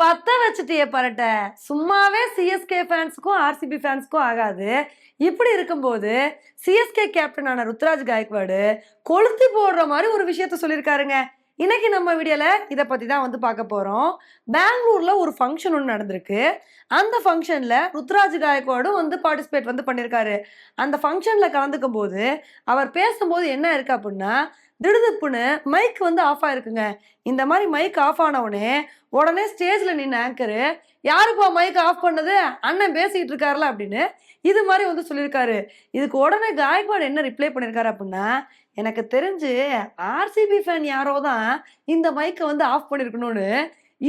பத்த வச்சுட்டியே பரட்ட. சும்மாவே CSK ஃபேன்ஸுக்கும் RCB ஃபேன்ஸுக்கும் ஆகாது. இப்படி இருக்கும்போது சிஎஸ்கே கேப்டனான ருத்ராஜ் காயக்வாடு கொளுத்தி போடுற மாதிரி ஒரு விஷயத்த சொல்லியிருக்காருங்க இன்னைக்கு நம்ம வீடியோல இதை பத்தி தான் வந்து பார்க்க போறோம். பெங்களூர்ல ஒரு ஃபங்க்ஷன் ஒன்று நடந்திருக்கு. அந்த ஃபங்க்ஷன்ல ருத்ராஜ் காயக்வாடும் வந்து பார்ட்டிசிபேட் வந்து பண்ணியிருக்காரு அந்த ஃபங்க்ஷன்ல கலந்துக்கும் போது அவர் பேசும்போது என்ன இருக்கு அப்படின்னா திடுதுப்புன்னு மைக் வந்து ஆஃப் ஆயிருக்குங்க. இந்த மாதிரி மைக் ஆஃப் ஆனவுடனே உடனே ஸ்டேஜில் நின்று ஆங்கரு யாருப்பா மைக் ஆஃப் பண்ணது? அண்ணன் பேசிக்கிட்டு இருக்காருல அப்படின்னு இது மாதிரி வந்து சொல்லியிருக்காரு. இதுக்கு உடனே காயக்வாட் என்ன ரிப்ளை பண்ணியிருக்காரு அப்படின்னா எனக்கு தெரிஞ்சு ஆர்சிபி ஃபேன் யாரோ தான் இந்த மைக்கை வந்து ஆஃப் பண்ணியிருக்கணும்னு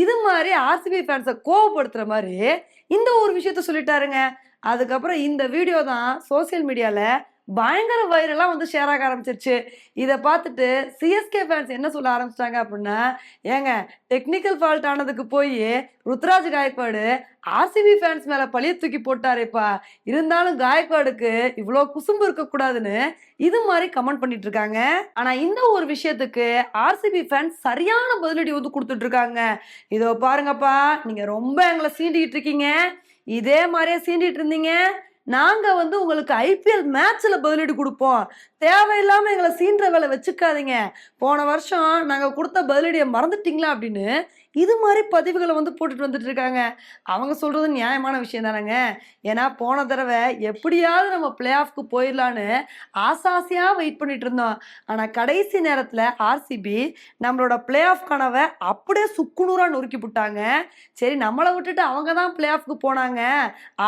இது மாதிரி ஆர்சிபி ஃபேன்ஸை கோவப்படுத்துகிற மாதிரி இந்த ஒரு விஷயத்த சொல்லிட்டாருங்க. அதுக்கப்புறம் இந்த வீடியோ தான் சோசியல் மீடியாவில் பயங்கர வயிறெல்லாம் வந்து ஷேர் ஆக ஆரம்பிச்சிருச்சு. இதை பார்த்துட்டு சிஎஸ்கே ஃபேன்ஸ் என்ன சொல்ல ஆரம்பிச்சிட்டாங்க அப்படின்னா ஏங்க டெக்னிக்கல் ஃபால்ட் ஆனதுக்கு போய் ருத்ராஜ் காயக்வாடு ஆர்சிபி ஃபேன்ஸ் மேலே பழிய தூக்கி போட்டாரேப்பா. இருந்தாலும் காயக்வாடுக்கு இவ்வளோ குசும்பு இருக்கக்கூடாதுன்னு இது மாதிரி கமெண்ட் பண்ணிட்டு இருக்காங்க. ஆனால் இந்த ஒரு விஷயத்துக்கு ஆர்சிபி ஃபேன்ஸ் சரியான பதிலடி வந்து கொடுத்துட்டு இருக்காங்க. இதோ பாருங்கப்பா நீங்கள் ரொம்ப எங்களை சீண்டிக்கிட்டு இருக்கீங்க. இதே மாதிரியே சீண்டிட்டு இருந்தீங்க. நாங்கள் வந்து உங்களுக்கு ஐபிஎல் மேட்ச்சில் பதிலடி கொடுப்போம். தேவையில்லாமல் எங்களை சீன்ற வேலை வச்சுக்காதீங்க. போன வருஷம் நாங்கள் கொடுத்த பதிலடியை மறந்துட்டீங்களா அப்படின்னு இது மாதிரி பதிவுகளை வந்து போட்டுட்டு வந்துட்டு இருக்காங்க. அவங்க சொல்றது நியாயமான விஷயம் தானேங்க. ஏன்னா போன தடவை எப்படியாவது நம்ம பிளே ஆஃப்க்கு போயிடலான்னு ஆசாசியாக வெயிட் பண்ணிட்டு இருந்தோம். ஆனால் கடைசி நேரத்தில் ஆர்சிபி நம்மளோட பிளே ஆஃப் கனவை அப்படியே சுக்குநூறாக நொறுக்கி விட்டாங்க சரி நம்மளை விட்டுட்டு அவங்க தான் பிளே ஆஃப்க்கு போனாங்க.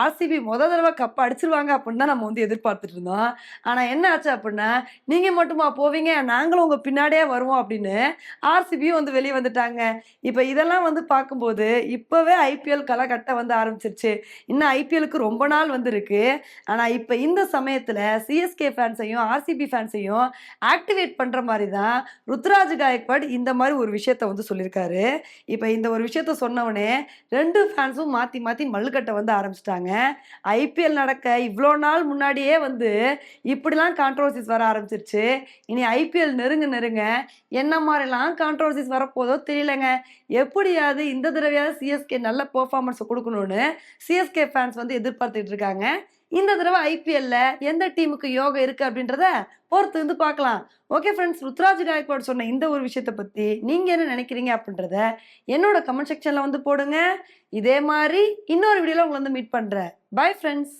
ஆர்சிபி முத தடவை கப் அடிச்சிருவாங்க அப்படின்னு தான் நம்ம வந்து எதிர்பார்த்துட்டு இருந்தோம். ஆனால் என்ன ஆச்சு அப்படின்னா நீங்கள் மட்டுமா போவீங்க நாங்களும் உங்கள் பின்னாடியே வருவோம் அப்படின்னு ஆர்சிபியும் வந்து வெளியே வந்துட்டாங்க. இப்போ இதெல்லாம் வந்து பார்க்கும்போது இப்போவே ஐபிஎல் களைகட்ட வந்து ஆரம்பிச்சிருச்சு. இன்னும் ஐபிஎலுக்கு ரொம்ப நாள் வந்து இருக்கு ஆனால் இப்போ இந்த சமயத்தில் சிஎஸ்கே ஃபேன்ஸையும் ஆர்சிபி ஃபேன்ஸையும் ஆக்டிவேட் பண்ணுற மாதிரி தான் ருத்ராஜ் காயக்வாட் இந்த மாதிரி ஒரு விஷயத்த வந்து சொல்லியிருக்காரு இப்போ இந்த ஒரு விஷயத்த சொன்னவொடனே ரெண்டு ஃபேன்ஸும் மாற்றி மாற்றி மல்லுக்கட்டை வந்து ஆரம்பிச்சிட்டாங்க. ஐபிஎல் நடக்க இவ்வளோ நாள் முன்னாடியே வந்து இப்படிலாம் கான்ட்ரவர்சிஸ் வர ஆரம்பிச்சிருச்சு. இனி ஐபிஎல் நெருங்க நெருங்க. என்ன மாதிரிலாம் கான்ட்ரவர்சிஸ் வரப்போதோ தெரியலங்க. எப்படியாவது இந்த தடவையாவது சிஎஸ்கே நல்ல பெர்ஃபார்மன்ஸை கொடுக்கணும்னு சிஎஸ்கே ஃபேன்ஸ் வந்து எதிர்பார்த்துட்டு இருக்காங்க. இந்த தடவை ஐபிஎல்ல எந்த டீமுக்கு யோகம் இருக்கு அப்படின்றத பொறுத்து வந்து பார்க்கலாம். ஓகே ஃப்ரெண்ட்ஸ் ருத்ராஜ் காயக்வாட் சொன்ன இந்த ஒரு விஷயத்தை பத்தி நீங்க என்ன நினைக்கிறீங்க அப்படின்றத என்னோட கமெண்ட் செக்ஷன்ல வந்து போடுங்க. இதே மாதிரி இன்னொரு வீடியோல உங்களை வந்து மீட் பண்றேன். Bye friends